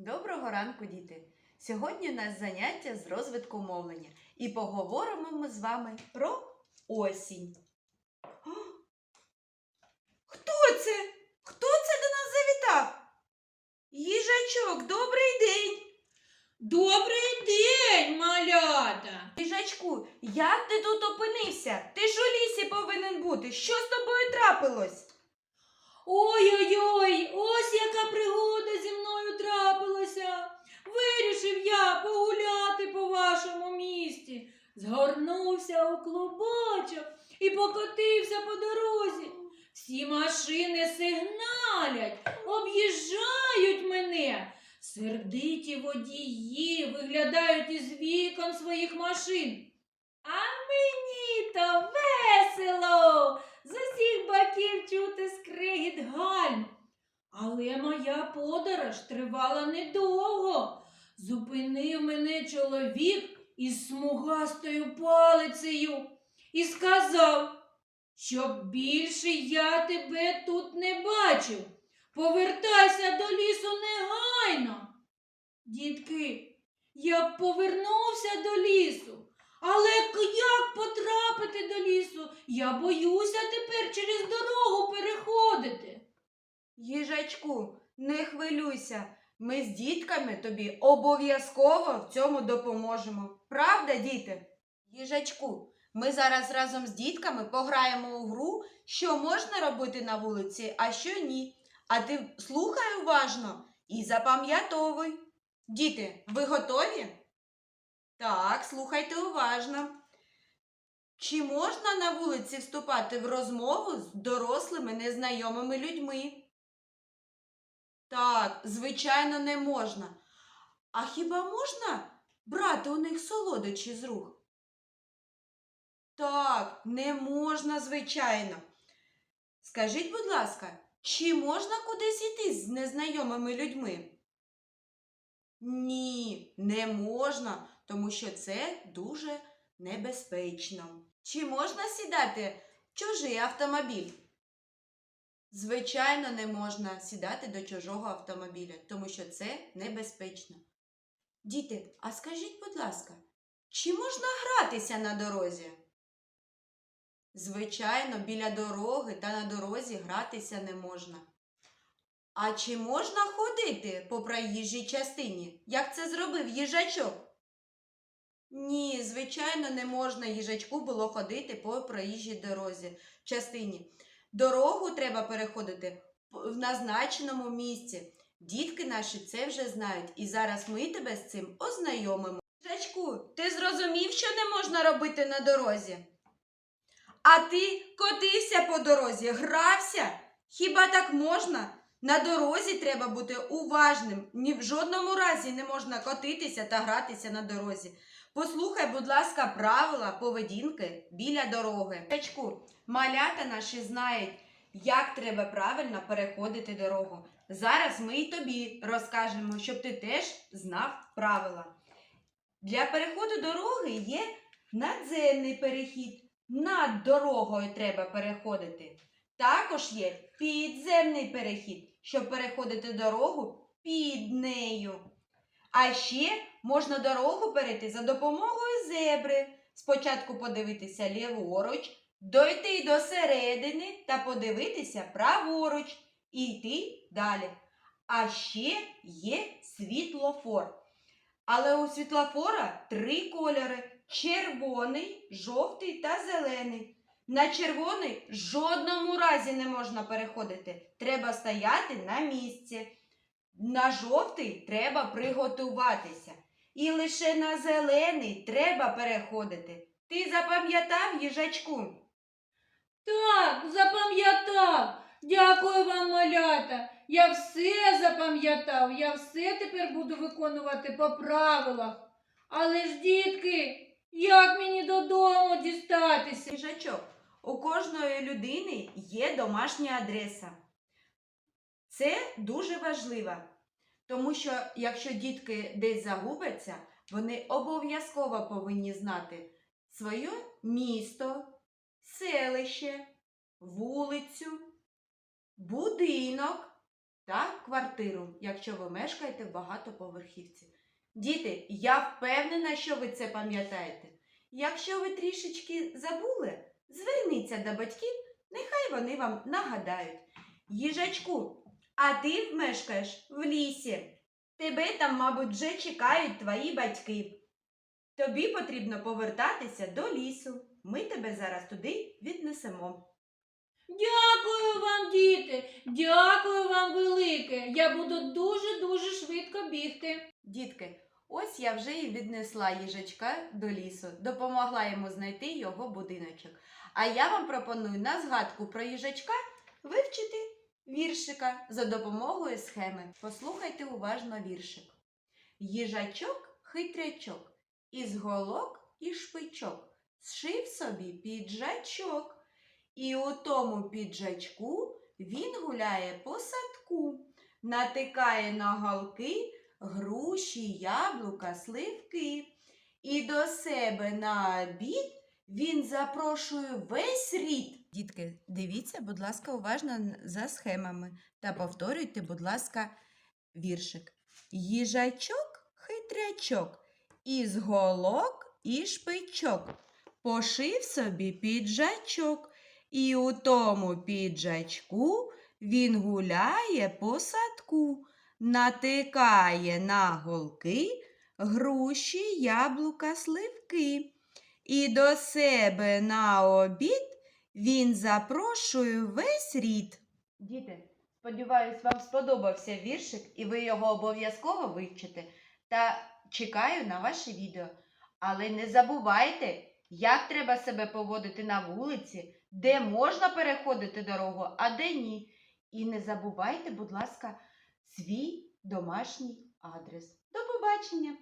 Доброго ранку, діти! Сьогодні у нас заняття з розвитку мовлення і поговоримо ми з вами про осінь. О! Хто це? Хто це до нас завітав? Їжачок, добрий день! Добрий день, малята! Їжачку, як ти тут опинився? Ти ж у лісі повинен бути. Що з тобою трапилось? Ой-ой-ой, і покотився по дорозі. Всі машини сигналять, об'їжджають мене. Сердиті водії виглядають із вікон своїх машин. А мені то весело. З усіх боків чути скригіт гальм. Але моя подорож тривала недовго. Зупинив мене чоловік із смугастою палицею і сказав, щоб більше я тебе тут не бачив. Повертайся до лісу негайно. Дітки, я повернувся до лісу. Але як потрапити до лісу? Я боюся тепер через дорогу переходити. Їжачку, не хвилюйся. Ми з дітками тобі обов'язково в цьому допоможемо. Правда, діти? Їжачку, ми зараз разом з дітками пограємо у гру, що можна робити на вулиці, а що ні. А ти слухай уважно і запам'ятовуй. Діти, ви готові? Так, слухайте уважно. Чи можна на вулиці вступати в розмову з дорослими незнайомими людьми? Так, звичайно, не можна. А хіба можна брати у них солодощі з рук? Так, не можна, звичайно. Скажіть, будь ласка, чи можна кудись іти з незнайомими людьми? Ні, не можна, тому що це дуже небезпечно. Чи можна сідати в чужий автомобіль? Звичайно, не можна сідати до чужого автомобіля, тому що це небезпечно. Діти, а скажіть, будь ласка, чи можна гратися на дорозі? Звичайно, біля дороги та на дорозі гратися не можна. А чи можна ходити по проїжджій частині, як це зробив їжачок? Ні, звичайно, не можна їжачку було ходити по проїжджій дорозі частині. Дорогу треба переходити в назначеному місці. Дітки наші це вже знають, і зараз ми тебе з цим ознайомимо. Жачку, ти зрозумів, що не можна робити на дорозі? А ти котився по дорозі, грався? Хіба так можна? На дорозі треба бути уважним. Ні в жодному разі не можна котитися та гратися на дорозі. Послухай, будь ласка, правила поведінки біля дороги. Жачку, Малята наші знають, як треба правильно переходити дорогу. Зараз ми й тобі розкажемо, щоб ти теж знав правила. Для переходу дороги є надземний перехід. Над дорогою треба переходити. Також є підземний перехід, щоб переходити дорогу під нею. А ще можна дорогу перейти за допомогою зебри. Спочатку подивитися ліворуч, дойти до середини та подивитися праворуч і йти далі. А ще є світлофор. Але у світлофора три кольори: червоний, жовтий та зелений. На червоний в жодному разі не можна переходити. Треба стояти на місці. На жовтий треба приготуватися. І лише на зелений треба переходити. Ти запам'ятав їжачку? Так, запам'ятав. Дякую вам, малята. Я все запам'ятав, я все тепер буду виконувати по правилах. Але ж, дітки, як мені додому дістатися? Їжачок, у кожної людини є домашня адреса. Це дуже важливо, тому що якщо дітки десь загубляться, вони обов'язково повинні знати своє місто, селище, вулицю, будинок та квартиру, якщо ви мешкаєте в багатоповерхівці. Діти, я впевнена, що ви це пам'ятаєте. Якщо ви трішечки забули, зверніться до батьків, нехай вони вам нагадають. Їжачку, а ти мешкаєш в лісі. Тебе там, мабуть, вже чекають твої батьки. Тобі потрібно повертатися до лісу. Ми тебе зараз туди віднесемо. Дякую вам, діти. Дякую вам велике. Я буду дуже-дуже швидко бігти. Дітки, ось я вже і віднесла їжачка до лісу, допомогла йому знайти його будиночок. А я вам пропоную на згадку про їжачка вивчити віршика за допомогою схеми. Послухайте уважно віршик. Їжачок хитрячок, із голок і шпичок, зшив собі піджачок. І у тому піджачку він гуляє по садку, натикає на галки груші, яблука, сливки. І до себе на обід він запрошує весь рід. Дітки, дивіться, будь ласка, уважно за схемами та повторюйте, будь ласка, віршик. Їжачок хитрячок, із голок і шпичок. Пошив собі піджачок, і у тому піджачку він гуляє по садку натикає на голки груші, яблука, сливки. І до себе на обід він запрошує весь рід. Діти, сподіваюсь, вам сподобався віршик, і ви його обов'язково вивчите. Та чекаю на ваше відео. Але не забувайте, як треба себе поводити на вулиці, де можна переходити дорогу, а де ні. І не забувайте, будь ласка, свій домашній адрес. До побачення!